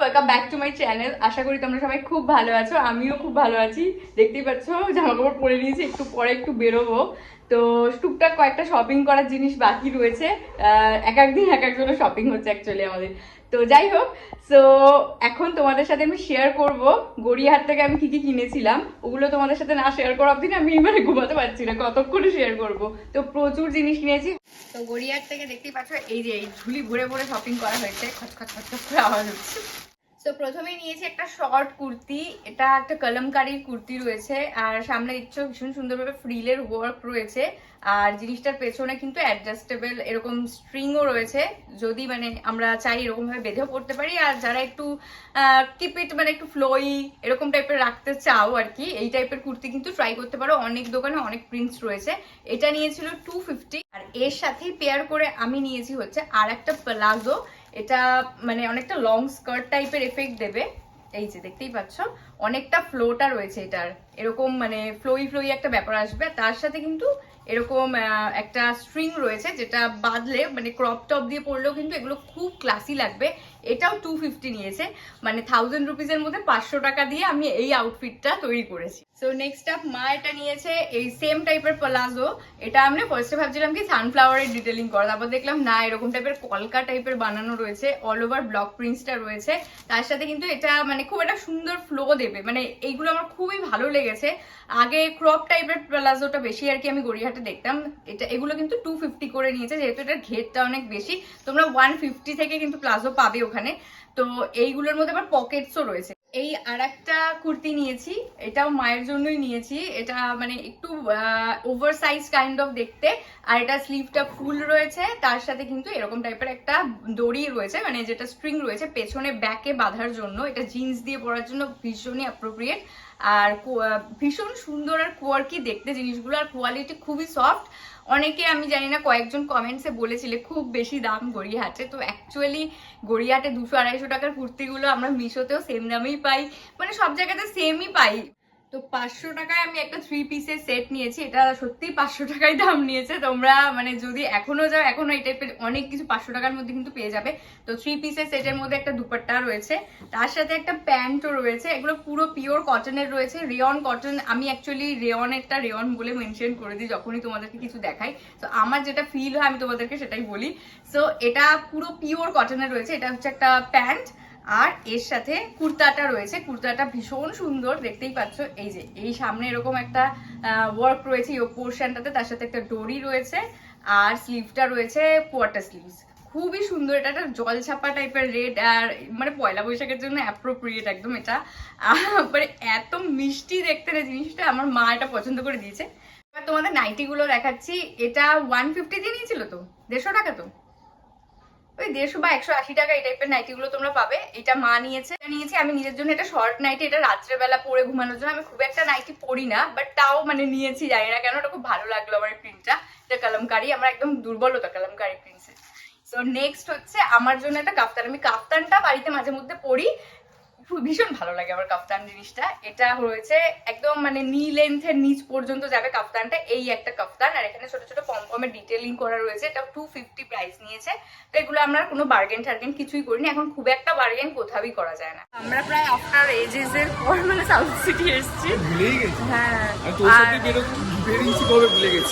Welcome back to my channel আশা করি তোমরা সবাই খুব ভালো আছো, আমিও খুব ভালো আছি। দেখতেই পাচ্ছ জামা কাপড় পরে নিয়েছি, একটু পরে একটু বেরোবো। তো টুকটাক কয়েকটা শপিং করার জিনিস বাকি রয়েছে। এক একদিন এক একজনের শপিং হচ্ছে অ্যাকচুয়ালি আমাদের। তো যাই হোক সো এখন তোমাদের সাথে আমি শেয়ার করব, গড়িয়াহাট থেকে আমি কি কি কিনেছিলাম। ওগুলো তোমাদের সাথে না শেয়ার করা অবধি আমি মানে ঘুমাতে পারছি না, কতক্ষণে শেয়ার করব। তো প্রচুর জিনিস কিনেছি। তো গড়িয়াহাট থেকে দেখতেই পাচ্ছ, এই যে এই ঝুলি ভরে ভরে শপিং করা হয়েছে খচ খচ খচ খচ করে আওয়াজ হচ্ছে। তো প্রথমেই নিয়েছি একটা শর্ট কুর্তি। এটা একটা কলমকারির কুর্তি রয়েছে। আর সামনে দেখছ ভীষণ সুন্দরভাবে ফ্রিলের ওয়ার্ক রয়েছে। আর জিনিসটার পেছনে কিন্তু অ্যাডজাস্টেবল এরকম স্ট্রিংও রয়েছে। যদি মানে আমরা চাই এরকম ভাবে বেঁধেও পড়তে পারি। আর যারা একটু কিপিট মানে একটু ফ্লোই এরকম টাইপের রাখতে চাও আর কি, এই টাইপের কুর্তি কিন্তু ট্রাই করতে পারো। অনেক দোকানে অনেক প্রিন্টস রয়েছে। এটা নিয়েছিল টু ফিফটি আর এর সাথেই পেয়ার করে আমি নিয়েছি হচ্ছে আর একটা প্লাজো এটা মানে অনেকটা লং স্কার্ট টাইপের এফেক্ট দেবে। এই যে দেখতেই পাচ্ছ, অনেকটা ফ্লোটা রয়েছে এটার। এরকম মানে ফ্লোই ফ্লোই একটা ব্যাপার আসবে। তার সাথে কিন্তু এরকম একটা স্ট্রিং রয়েছে যেটা বাঁধলে মানে ক্রপ টপ দিয়ে পরলেও কিন্তু এগুলো খুব ক্লাসি লাগবে। এটাও টু ফিফটি নিয়েছে। মানে থাউজেন্ড রুপিসের মধ্যে পাঁচশো টাকা দিয়ে আমি এই আউটফিটটা তৈরি করেছি। সো নেক্সট আপ মা এটা নিয়েছে এই সেম টাইপের প্লাজো এটা আমি ফার্স্টে ভাবছিলাম কি সানফ্লাওয়ারের ডিটেলিং করা তারপর দেখলাম না, এরকম টাইপের কলকা টাইপের বানানো রয়েছে অল ওভার ব্লক রয়েছে। তার সাথে কিন্তু এটা মানে খুব একটা সুন্দর ফ্লো দেবে। মানে এইগুলো আমার খুবই ভালো লেগেছে। আগে ক্রপ টাইপের প্লাজোটা বেশি আর কি আমি গড়িয়াহাটে দেখতাম। এটা, এগুলো কিন্তু টু ফিফটি করে নিয়েছে, যেহেতু এটার ঘেরটা অনেক বেশি। তোমরা ওয়ান ফিফটি থেকে কিন্তু প্লাজো পাবে ওখানে। তো এইগুলোর মধ্যে আবার পকেটসও রয়েছে। এই আর একটা কুর্তি নিয়েছি। এটাও মায়ের জন্যই নিয়েছি। এটা মানে একটু ওভার সাইজ কাইন্ড অফ দেখতে। আর এটা স্লিভটা ফুল রয়েছে। তার সাথে কিন্তু এরকম টাইপের একটা দড়ি রয়েছে মানে যেটা স্ট্রিং রয়েছে, পেছনে ব্যাকে বাঁধার জন্য। এটা জিন্স দিয়ে পরার জন্য ভীষণই অ্যাপ্রোপ্রিয়েট আর ভীষণ সুন্দর আর কোয়ার্কি দেখতে জিনিসগুলো। আর কোয়ালিটি খুবই সফট অনেকে, আমি জানি না, কয়েকজন কমেন্টসে বলেছিলে, খুব বেশি দাম গড়িয়াহাটে। তো অ্যাকচুয়ালি গড়িয়াহাটে দুশো আড়াইশো টাকার কুর্তিগুলো আমরা মিশোতেও সেম দামেই পাই। মানে সব জায়গাতে সেমই পাই। তো পাঁচশো টাকায় আমি একটা থ্রি পিসের সেট নিয়েছি, এটা সত্যি পাঁচশো টাকায় দাম নিয়েছে। তোমরা মানে যদি এখনও যাও, এখনও এই টাইপের অনেক কিছু পাঁচশো টাকার মধ্যে কিন্তু পেয়ে যাবে। তো থ্রি পিসের সেটের মধ্যে একটা দুপাট্টা রয়েছে, তার সাথে একটা প্যান্টও রয়েছে, এগুলো পুরো পিওর কটনের রয়েছে। রেয়ন কটন আমি অ্যাকচুয়ালি রেয়নেরটা রেয়ন বলে মেনশন করে দিই, যখনই তোমাদেরকে কিছু দেখাই। তো আমার যেটা ফিল হয়, আমি তোমাদেরকে সেটাই বলি। সো এটা পুরো পিওর কটনের রয়েছে, এটা হচ্ছে একটা প্যান্ট। আর এর সাথে কুর্তাটা রয়েছে। কুর্তাটা ভীষণ সুন্দর, দেখতেই পাচ্ছ। এই যে, এই সামনে এরকম একটা ওয়ার্ক রয়েছে এই পোর্শনটাতে তার সাথে একটা ডোরি রয়েছে আর স্লিভটা রয়েছে কোয়ার্টার স্লিভস খুবই সুন্দর, এটা একটা জলছাপা টাইপের রেড আর মানে পয়লা বৈশাখের জন্য অ্যাপ্রোপ্রিয়েট একদম এটা। মানে এত মিষ্টি দেখতে না জিনিসটা আমার মা এটা পছন্দ করে দিয়েছে। এবার তোমাদের নাইটিগুলো দেখাচ্ছি। এটা ওয়ান ফিফটি দিয়ে নিয়েছিল তো? দেড়শো টাকা তো? ওই দেড়শো বা একশো আশি টাকা এই টাইপের নাইটিগুলো তোমরা পাবে। এটা মা নিয়েছে। নিয়েছি, আমি নিজের জন্য এটা শর্ট নাইটি এটা রাত্রেবেলা পরে ঘুমানোর জন্য। আমি খুব একটা নাইটি পরি না বাট তাও মানে নিয়েছি, জানি না কেন। ওটা খুব ভালো লাগল আমার প্রিন্টটা এটা কালামকারি, আমার একদম দুর্বলতা কালামকারি প্রিন্টসের সো নেক্সট হচ্ছে, আমার জন্য একটা কাপ্তান আমি কাপ্তানটা বাড়িতে মাঝে মধ্যে খুব- ভীষণ ভালো লাগে আমার কাফতান জিনিসটা। এটা রয়েছে একদম মানে নি লেন্থের নিচ পর্যন্ত যাবে কাফতানটা এই একটা কাফতান। আর এখানে ছোট ছোট পমপমের ডিটেলিং করা রয়েছে এটা টু ফিফটি প্রাইস নিয়েছে। তো এগুলো আমরা কোনো বার্গেন টার্গেন কিছুই করিনি এখন খুব একটা বার্গেন কোথাওই করা যায় না। আমরা প্রায় আফটার এজেস এর পর মানে সাউথ সিটি এসেছি। হ্যাঁ।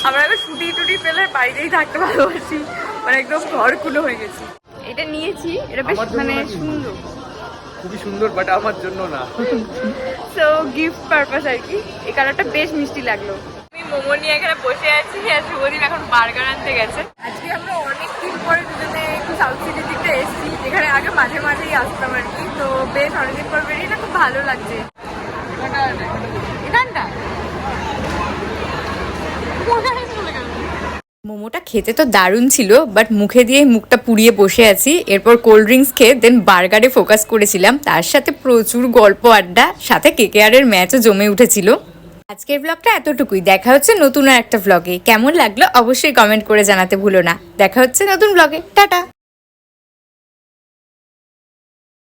আমরা ছুটি টুটি পেলে বাড়িতেই থাকতে ভালোবাসি। মানে একদম ঘর কুলো হয়ে গেছি। এটা নিয়েছি এটা বেশ মানে সুন্দর। খুবই সুন্দর বাট আমার জন্য না। সো গিফট পারপাস আর কি। এই কালারটা বেশ মিষ্টি লাগল। আমি মোমো নিয়ে এখানে বসে আছি আর শুভদীপ এখন বার্গার আনতে গেছে। আজকে আমরা অনেক দিন পরে দুজনে একটু সাউথ সিটির দিকটা এসেছি। যেখানে আগে মাঝে মাঝেই আসতাম আর কি। তো বেশ অনেকদিন পর বেরিয়ে না খুব ভালো লাগছে। এখানটা মোমোটা খেতে তো দারুণ ছিল বাট মুখে দিয়ে মুখটা পুড়িয়ে বসে আছি। এরপর কোল্ড ড্রিঙ্কস খেয়ে দেন বার্গারে ফোকাস করেছিলাম। তার সাথে প্রচুর গল্প আড্ডা, সাথে কেকেআরের ম্যাচও জমে উঠেছিল। আজকের ব্লগটা এতটুকুই। দেখা হচ্ছে নতুন আর একটা ব্লগে কেমন লাগল অবশ্যই কমেন্ট করে জানাতে ভুলো না। দেখা হচ্ছে নতুন ব্লগে টাটা!